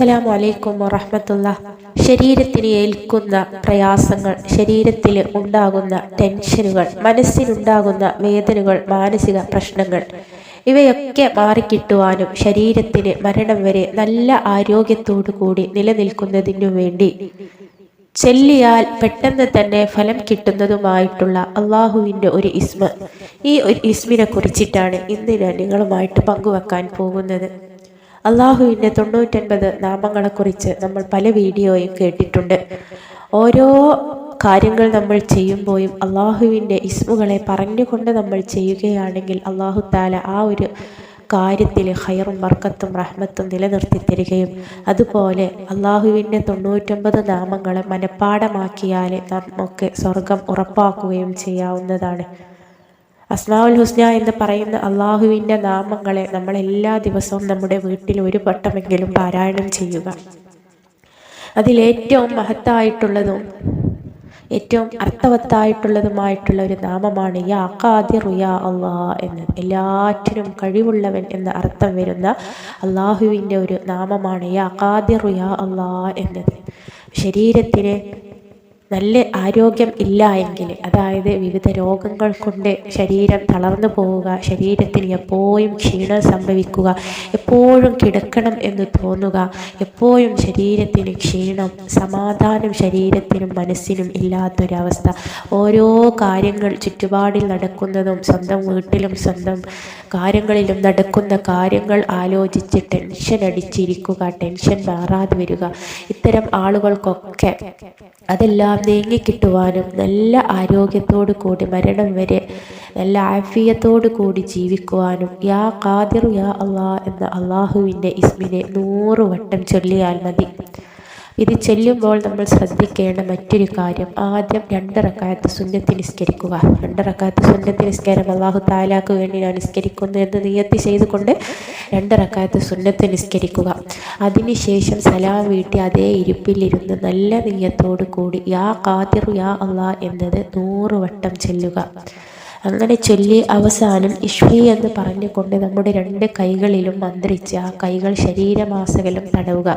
അസ്സലാമു വലൈക്കും വറഹമത്തുള്ള. ശരീരത്തിന് ഏൽക്കുന്ന പ്രയാസങ്ങൾ ശരീരത്തിൽ ഉണ്ടാകുന്ന ടെൻഷനുകൾ മനസ്സിനുണ്ടാകുന്ന വേദനകൾ മാനസിക പ്രശ്നങ്ങൾ ഇവയൊക്കെ മാറിക്കിട്ടുവാനും ശരീരത്തിന് മരണം വരെ നല്ല ആരോഗ്യത്തോടു കൂടി നിലനിൽക്കുന്നതിനു വേണ്ടി ചെല്ലിയാൽ പെട്ടെന്ന് തന്നെ ഫലം കിട്ടുന്നതുമായിട്ടുള്ള അള്ളാഹുവിന്റെ ഒരു ഇസ്മ. ഈ ഒരു ഇസ്മിനെ കുറിച്ചിട്ടാണ് ഇന്ന് ഞാൻ നിങ്ങളുമായിട്ട് പങ്കുവെക്കാൻ പോകുന്നത്. അള്ളാഹുവിന്റെ തൊണ്ണൂറ്റൻപത് നാമങ്ങളെക്കുറിച്ച് നമ്മൾ പല വീഡിയോയും കേട്ടിട്ടുണ്ട്. ഓരോ കാര്യങ്ങൾ നമ്മൾ ചെയ്യുമ്പോഴും അള്ളാഹുവിന്റെ ഇസ്മുകളെ പറഞ്ഞുകൊണ്ട് നമ്മൾ ചെയ്യുകയാണെങ്കിൽ അള്ളാഹു താല ആ ഒരു കാര്യത്തിൽ ഹൈറും വർക്കത്തും റഹ്മത്തും നിലനിർത്തി തരികയും അതുപോലെ അള്ളാഹുവിന്റെ തൊണ്ണൂറ്റൊമ്പത് നാമങ്ങളെ മനഃപ്പാടമാക്കിയാൽ നമുക്ക് സ്വർഗം ഉറപ്പാക്കുകയും ചെയ്യാവുന്നതാണ്. അസ്മാവുൽ ഹുസ്ന എന്ന് പറയുന്ന അള്ളാഹുവിന്റെ നാമങ്ങളെ നമ്മൾ എല്ലാ ദിവസവും നമ്മുടെ വീട്ടിൽ ഒരു വട്ടമെങ്കിലും പാരായണം ചെയ്യുക. അതിലേറ്റവും മഹത്തായിട്ടുള്ളതും ഏറ്റവും അർത്ഥവത്തായിട്ടുള്ളതുമായിട്ടുള്ള ഒരു നാമമാണ് യാ ഖാദിർ യാ അള്ളാ എന്നത്. എല്ലാറ്റിനും കഴിവുള്ളവൻ എന്ന അർത്ഥം വരുന്ന അള്ളാഹുവിന്റെ ഒരു നാമമാണ് യാ ഖാദിർ യാ അള്ളാ എന്നത്. ശരീരത്തിന് നല്ല ആരോഗ്യം ഇല്ല എങ്കിൽ അതായത് വിവിധ രോഗങ്ങൾ കൊണ്ട് ശരീരം തളർന്നു പോവുക ശരീരത്തിന് എപ്പോഴും ക്ഷീണം സംഭവിക്കുക എപ്പോഴും കിടക്കണം എന്ന് തോന്നുക എപ്പോഴും ശരീരത്തിന് ക്ഷീണം സമാധാനം ശരീരത്തിനും മനസ്സിനും ഇല്ലാത്തൊരവസ്ഥ. ഓരോ കാര്യങ്ങൾ ചുറ്റുപാടിൽ നടക്കുന്നതും സ്വന്തം വീട്ടിലും സ്വന്തം കാര്യങ്ങളിലും നടക്കുന്ന കാര്യങ്ങൾ ആലോചിച്ച് ടെൻഷൻ അടിച്ചിരിക്കുക ടെൻഷൻ മാറാതെ വരിക. ഇത്തരം ആളുകൾക്കൊക്കെ അതെല്ലാം നീങ്ങിക്കിട്ടുവാനും നല്ല ആരോഗ്യത്തോടു കൂടി മരണം വരെ നല്ല ആഫിയത്തോടു കൂടി ജീവിക്കുവാനും യാ ഖാദിർ യാ അള്ളാ എന്ന അള്ളാഹുവിന്റെ ഇസ്മിനെ നൂറ് വട്ടം ചൊല്ലിയാൽ മതി. ഇത് ചെല്ലുമ്പോൾ നമ്മൾ ശ്രദ്ധിക്കേണ്ട മറ്റൊരു കാര്യം ആദ്യം രണ്ടിറക്കാലത്ത് സുന്നത്തി നിസ്കരിക്കുക. രണ്ടിറക്കാലത്ത് സുന്നത്തി നിസ്കാരം അള്ളാഹു താലാക്ക് വേണ്ടി ഞാൻ നിസ്കരിക്കുന്നു എന്ന് നിയത്തി ചെയ്തുകൊണ്ട് രണ്ടിറക്കാലത്ത് സുന്നത്ത് നിസ്കരിക്കുക. അതിനുശേഷം സലാം വീട്ടി അതേ ഇരിപ്പിലിരുന്ന് നല്ല നീയത്തോടു കൂടി യാ കാതിർ യാ അള്ളാ എന്നത് നൂറ് വട്ടം ചെല്ലുക. അങ്ങനെ ചൊല്ലി അവസാനം ഇഷ്വി എന്ന് പറഞ്ഞുകൊണ്ട് നമ്മുടെ രണ്ട് കൈകളിലും മന്ത്രിച്ച് ആ കൈകൾ ശരീരമാസകലം തടവുക.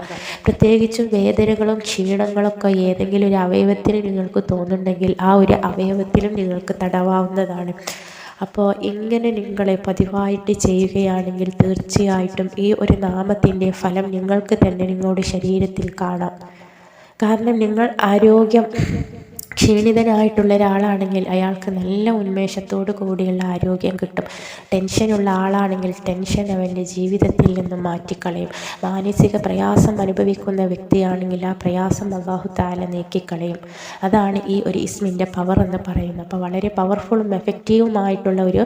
പ്രത്യേകിച്ചും വേദനകളും ക്ഷീണങ്ങളൊക്കെ ഏതെങ്കിലും ഒരു അവയവത്തിന് നിങ്ങൾക്ക് തോന്നുന്നുണ്ടെങ്കിൽ ആ ഒരു അവയവത്തിലും നിങ്ങൾക്ക് തടവാവുന്നതാണ്. അപ്പോൾ ഇങ്ങനെ നിങ്ങളെ പതിവായിട്ട് ചെയ്യുകയാണെങ്കിൽ തീർച്ചയായിട്ടും ഈ ഒരു നാമത്തിന്റെ ഫലം നിങ്ങൾക്ക് തന്നെ നിങ്ങളുടെ ശരീരത്തിൽ കാണാം. കാരണം നിങ്ങൾ ആരോഗ്യം ക്ഷീണിതനായിട്ടുള്ള ഒരാളാണെങ്കിൽ അയാൾക്ക് നല്ല ഉന്മേഷത്തോടു കൂടിയുള്ള ആരോഗ്യം കിട്ടും. ടെൻഷനുള്ള ആളാണെങ്കിൽ ടെൻഷൻ അവന്റെ ജീവിതത്തിൽ നിന്നും മാറ്റിക്കളയും. മാനസിക പ്രയാസം അനുഭവിക്കുന്ന വ്യക്തിയാണെങ്കിൽ ആ പ്രയാസം അള്ളാഹു താല നീക്കിക്കളയും. അതാണ് ഈ ഒരു ഇസ്മിന്റെ പവർ എന്ന് പറയുന്നത്. അപ്പോൾ വളരെ പവർഫുള്ളും എഫക്റ്റീവുമായിട്ടുള്ള ഒരു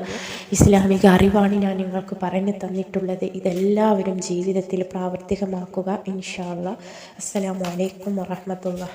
ഇസ്ലാമിക അറിവാണ് ഞാൻ നിങ്ങൾക്ക് പറഞ്ഞു തന്നിട്ടുള്ളത്. ഇതെല്ലാവരും ജീവിതത്തിൽ പ്രാവർത്തികമാക്കുക ഇൻഷാല്ല അസ്സലാമലൈക്കും വറഹമത്തുള്ള